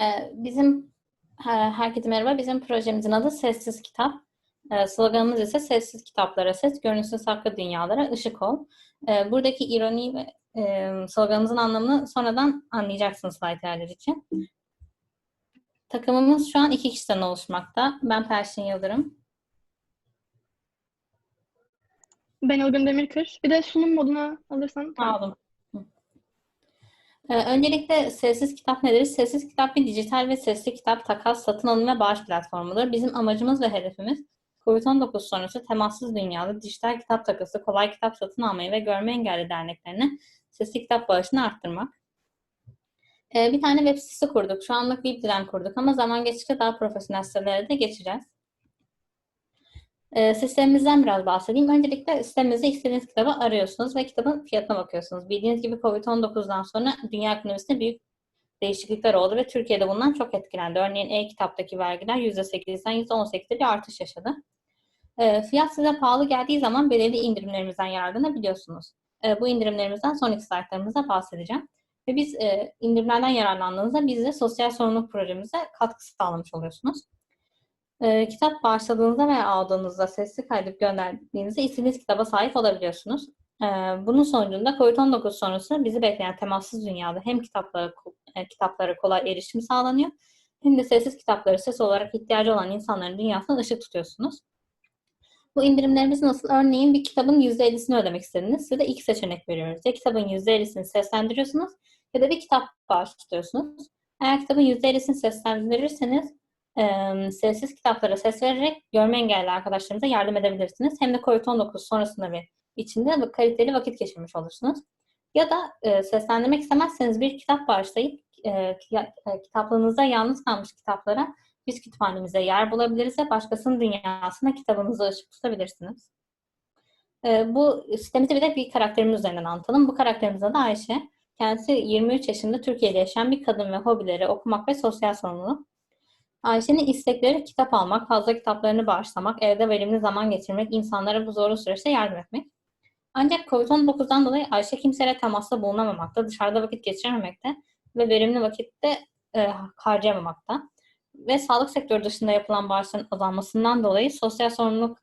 Ee, bizim her- herkese merhaba. Bizim projemizin adı Sessiz Kitap. Ee, sloganımız ise Sessiz Kitaplara Ses, Görünsüz Saklı Dünyalara Işık Ol. Ee, buradaki ironi ve e, sloganımızın anlamını sonradan anlayacaksınız slaytlerler için. Takımımız şu an iki kişiden oluşmakta. Ben Perşin Yıldırım. Ben Ilgın Demirkır. Bir de sunum moduna alırsan. Ee, öncelikle Sessiz Kitap nedir? Sessiz Kitap bir dijital ve sesli kitap takas, satın alım ve bağış platformudur. Bizim amacımız ve hedefimiz COVID-19 sonrası temassız dünyada dijital kitap takası, kolay kitap satın almayı ve görme engelli derneklerine sesli kitap bağışını arttırmak. Ee, bir tane web sitesi kurduk. Şu anlık Webdiren kurduk ama zaman geçtikçe daha profesyonel sitelere de geçeceğiz. Ee, sistemimizden biraz bahsedeyim. Öncelikle sitemizde istediğiniz kitabı arıyorsunuz ve kitabın fiyatına bakıyorsunuz. Bildiğiniz gibi COVID-19'dan sonra dünya ekonomisinde büyük değişiklikler oldu ve Türkiye'de bundan çok etkilendi. Örneğin e-kitaptaki vergiler %8'den %18'de bir artış yaşadı. Ee, fiyat size pahalı geldiği zaman belirli indirimlerimizden yararlanabiliyorsunuz. Ee, bu indirimlerimizden sonraki slaytlarımızda bahsedeceğim. Ve biz e, indirimlerden yararlandığınızda biz de sosyal sorumluluk projemize katkı sağlamış oluyorsunuz. E, kitap bağışladığınızda veya aldığınızda sesli kaydıp gönderdiğinizde istediğiniz kitaba sahip olabiliyorsunuz. E, bunun sonucunda COVID-19 sonrası bizi bekleyen temassız dünyada hem kitaplara, e, kitaplara kolay erişim sağlanıyor hem de sessiz kitapları ses olarak ihtiyacı olan insanların dünyasına ışık tutuyorsunuz. Bu indirimlerimiz nasıl? Örneğin bir kitabın %50'sini ödemek istediniz. Size de iki seçenek veriyoruz. Ya kitabın %50'sini seslendiriyorsunuz ya da bir kitap bağışlıyorsunuz. Eğer kitabın %50'sini seslendirirseniz e, sessiz kitaplara ses vererek görme engelli arkadaşlarınıza yardım edebilirsiniz. Hem de COVID-19 sonrasında ve içinde kaliteli vakit geçirmiş olursunuz. Ya da e, seslendirmek istemezseniz bir kitap bağışlayıp e, kitaplığınızda yalnız kalmış kitaplara biz kütüphanemize yer bulabiliriz ve başkasının dünyasına kitabınızı ışık tutabilirsiniz. E, bu sitemizi bir de bir karakterimiz üzerinden anlatalım. Bu karakterimiz adı Ayşe. Kendisi 23 yaşında Türkiye'de yaşayan bir kadın ve hobileri okumak ve sosyal sorumluluk. Ayşe'nin istekleri kitap almak, fazla kitaplarını bağışlamak, evde verimli zaman geçirmek, insanlara bu zorlu süreçte yardım etmek. Ancak COVID-19'dan dolayı Ayşe kimseyle temasla bulunamamakta, dışarıda vakit geçirememekte ve verimli vakitte e, harcayamamakta. Ve sağlık sektörü dışında yapılan bağışların azalmasından dolayı sosyal sorumluluk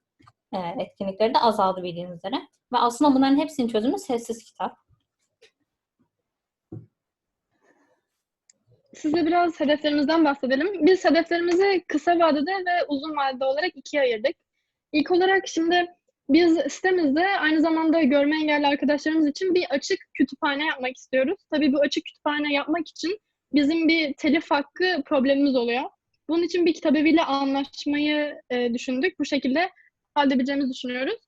e, etkinlikleri de azaldı bildiğiniz üzere. Ve aslında bunların hepsinin çözümü sessiz kitap. Size biraz hedeflerimizden bahsedelim. Biz hedeflerimizi kısa vadede ve uzun vadede olarak ikiye ayırdık. İlk olarak şimdi biz sitemizde aynı zamanda görme engelli arkadaşlarımız için bir açık kütüphane yapmak istiyoruz. Tabii bu açık kütüphane yapmak için bizim bir telif hakkı problemimiz oluyor. Bunun için bir kitabeviyle anlaşmayı e, düşündük. Bu şekilde halledebileceğimizi düşünüyoruz.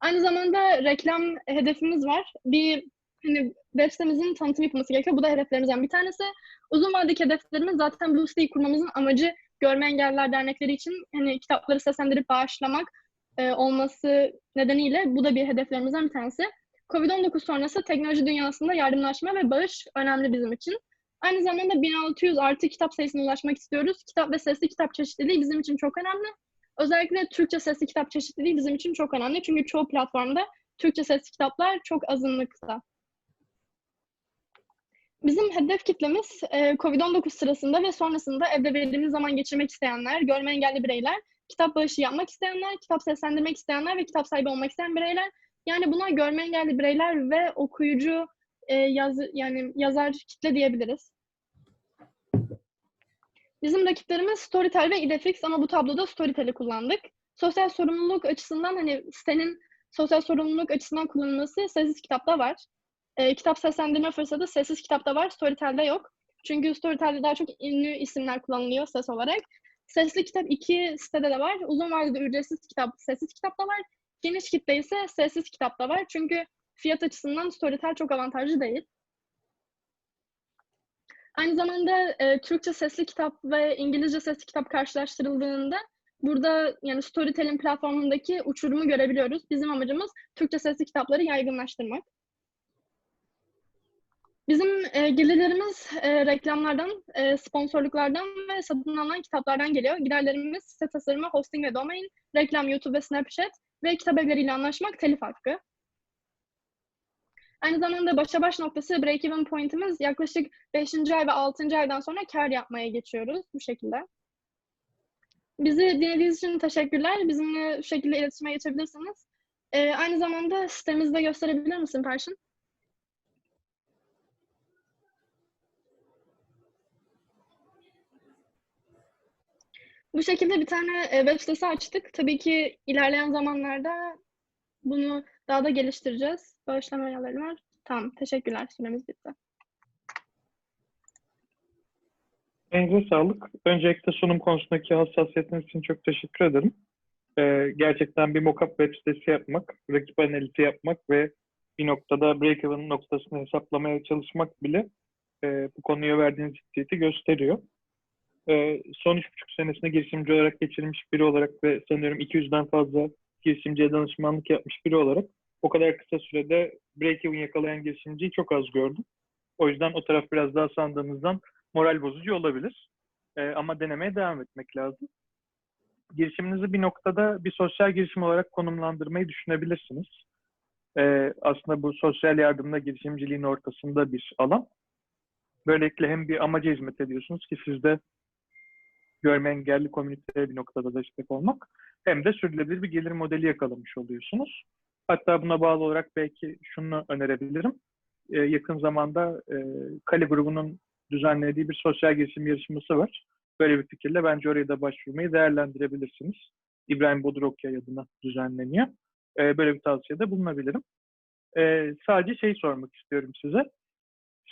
Aynı zamanda reklam hedefimiz var. Bir hani web sitemizin tanıtım yapılması gerekiyor. Bu da hedeflerimizden bir tanesi. Uzun vadedeki hedeflerimiz zaten bu siteyi kurmamızın amacı görme engelliler dernekleri için hani kitapları seslendirip bağışlamak e, olması nedeniyle bu da bir hedeflerimizden bir tanesi. Covid-19 sonrası teknoloji dünyasında yardımlaşma ve bağış önemli bizim için. Aynı zamanda 1600 artı kitap sayısına ulaşmak istiyoruz. Kitap ve sesli kitap çeşitliliği bizim için çok önemli. Özellikle Türkçe sesli kitap çeşitliliği bizim için çok önemli. Çünkü çoğu platformda Türkçe sesli kitaplar çok azınlıkta. Bizim hedef kitlemiz COVID-19 sırasında ve sonrasında evde verimli zaman geçirmek isteyenler, görme engelli bireyler, kitap bağışı yapmak isteyenler, kitap seslendirmek isteyenler ve kitap sahibi olmak isteyen bireyler. Yani bunlar görme engelli bireyler ve okuyucu yaz, yani yazar kitle diyebiliriz. Bizim rakiplerimiz Storytel ve Idefix ama bu tabloda Storytel'i kullandık. Sosyal sorumluluk açısından hani sitenin sosyal sorumluluk açısından kullanılması sessiz kitapta var. E, kitap seslendirme fırsatı sessiz kitapta var, Storytel'de yok. Çünkü Storytel'de daha çok ünlü isimler kullanılıyor ses olarak. Sesli kitap iki sitede de var. Uzun vadede ücretsiz kitap, sessiz kitapta var. Geniş kitle ise sessiz kitapta var. Çünkü fiyat açısından Storytel çok avantajlı değil. Aynı zamanda e, Türkçe sesli kitap ve İngilizce sesli kitap karşılaştırıldığında burada yani Storytel'in platformundaki uçurumu görebiliyoruz. Bizim amacımız Türkçe sesli kitapları yaygınlaştırmak. Bizim e, gelirlerimiz e, reklamlardan, e, sponsorluklardan ve satın alınan kitaplardan geliyor. Giderlerimiz site tasarımı, hosting ve domain, reklam, YouTube ve Snapchat ve kitap evleriyle anlaşmak telif hakkı. Aynı zamanda başa baş noktası break-even point'imiz yaklaşık 5. ay ve 6. aydan sonra kar yapmaya geçiyoruz bu şekilde. Bizi dinlediğiniz için teşekkürler. Bizimle şu şekilde iletişime geçebilirsiniz. Ee, aynı zamanda sitemizde gösterebilir misin Perşin? Bu şekilde bir tane e, web sitesi açtık. Tabii ki ilerleyen zamanlarda bunu daha da geliştireceğiz. Bağışlama ayarları var. Tamam, teşekkürler. Süremiz bitti. Elinize sağlık. Öncelikle sunum konusundaki hassasiyetiniz için çok teşekkür ederim. Ee, gerçekten bir mockup web sitesi yapmak, rakip analizi yapmak ve bir noktada break-even noktasını hesaplamaya çalışmak bile e, bu konuya verdiğiniz ciddiyeti gösteriyor. Ee, son üç buçuk senesinde girişimci olarak geçirmiş biri olarak ve sanıyorum 200'den fazla girişimciye danışmanlık yapmış biri olarak o kadar kısa sürede break-even yakalayan girişimciyi çok az gördüm. O yüzden o taraf biraz daha sandığınızdan moral bozucu olabilir. Ee, ama denemeye devam etmek lazım. Girişiminizi bir noktada bir sosyal girişim olarak konumlandırmayı düşünebilirsiniz. Ee, aslında bu sosyal yardımda girişimciliğin ortasında bir alan. Böylelikle hem bir amaca hizmet ediyorsunuz ki sizde görme engelli komüniteye bir noktada destek olmak hem de sürdürülebilir bir gelir modeli yakalamış oluyorsunuz. Hatta buna bağlı olarak belki şunu önerebilirim. Ee, yakın zamanda e, Kale grubunun düzenlediği bir sosyal girişim yarışması var. Böyle bir fikirle bence oraya da başvurmayı değerlendirebilirsiniz. İbrahim Bodurokyay adına düzenleniyor. Ee, böyle bir tavsiyede bulunabilirim. Ee, sadece şey sormak istiyorum size.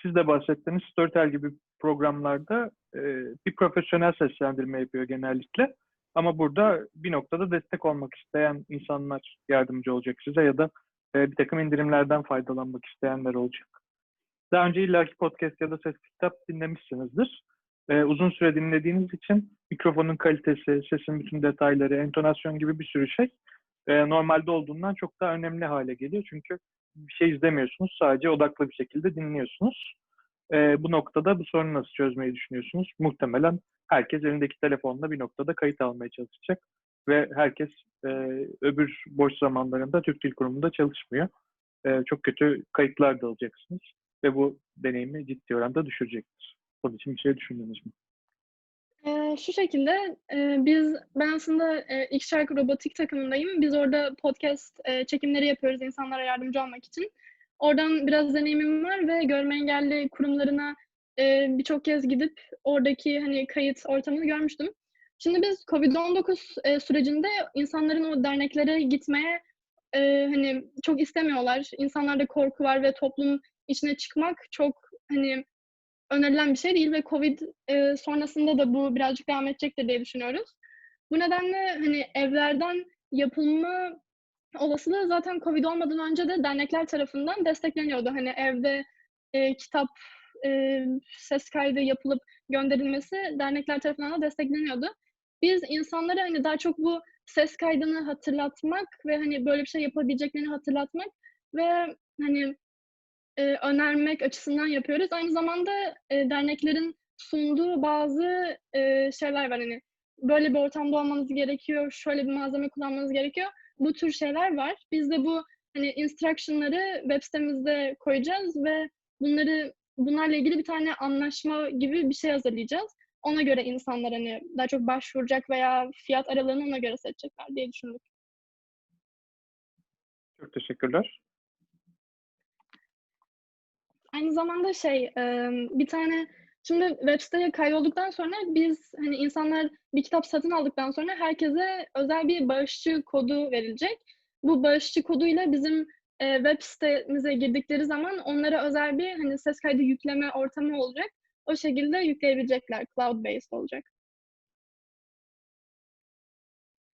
Siz de bahsettiğiniz Storytel gibi programlarda e, bir profesyonel seslendirme yapıyor genellikle. Ama burada bir noktada destek olmak isteyen insanlar yardımcı olacak size ya da e, bir takım indirimlerden faydalanmak isteyenler olacak. Daha önce illaki podcast ya da ses kitap dinlemişsinizdir. Ee, uzun süre dinlediğiniz için mikrofonun kalitesi, sesin bütün detayları, entonasyon gibi bir sürü şey e, normalde olduğundan çok daha önemli hale geliyor. Çünkü bir şey izlemiyorsunuz, sadece odaklı bir şekilde dinliyorsunuz. E, bu noktada bu sorunu nasıl çözmeyi düşünüyorsunuz? Muhtemelen herkes elindeki telefonla bir noktada kayıt almaya çalışacak ve herkes e, öbür boş zamanlarında Türk Dil Kurumu'nda çalışmıyor. E, çok kötü kayıtlar da alacaksınız ve bu deneyimi ciddi oranda düşürecektir. Bunun için bir şey düşündünüz mü? Ee, şu şekilde e, biz ben aslında e, şarkı robotik takımındayım. Biz orada podcast e, çekimleri yapıyoruz insanlara yardımcı olmak için. Oradan biraz deneyimim var ve görme engelli kurumlarına e, birçok kez gidip oradaki hani kayıt ortamını görmüştüm. Şimdi biz Covid-19 e, sürecinde insanların o derneklere gitmeye e, hani çok istemiyorlar. İnsanlarda korku var ve toplum içine çıkmak çok hani önerilen bir şey değil ve Covid e, sonrasında da bu birazcık devam edecektir diye düşünüyoruz. Bu nedenle hani evlerden yapılma olasılığı zaten Covid olmadan önce de dernekler tarafından destekleniyordu. Hani evde e, kitap e, ses kaydı yapılıp gönderilmesi dernekler tarafından da destekleniyordu. Biz insanlara hani daha çok bu ses kaydını hatırlatmak ve hani böyle bir şey yapabileceklerini hatırlatmak ve hani e, önermek açısından yapıyoruz. Aynı zamanda e, derneklerin sunduğu bazı e, şeyler var hani böyle bir ortamda olmanız gerekiyor, şöyle bir malzeme kullanmanız gerekiyor. Bu tür şeyler var. Biz de bu hani instruction'ları web sitemizde koyacağız ve bunları bunlarla ilgili bir tane anlaşma gibi bir şey hazırlayacağız. Ona göre insanlar hani daha çok başvuracak veya fiyat aralığını ona göre seçecekler diye düşündük. Çok teşekkürler. Aynı zamanda şey bir tane şimdi web siteye kaydolduktan sonra biz hani insanlar bir kitap satın aldıktan sonra herkese özel bir bağışçı kodu verilecek. Bu bağışçı koduyla bizim web sitemize girdikleri zaman onlara özel bir hani ses kaydı yükleme ortamı olacak. O şekilde yükleyebilecekler. Cloud based olacak.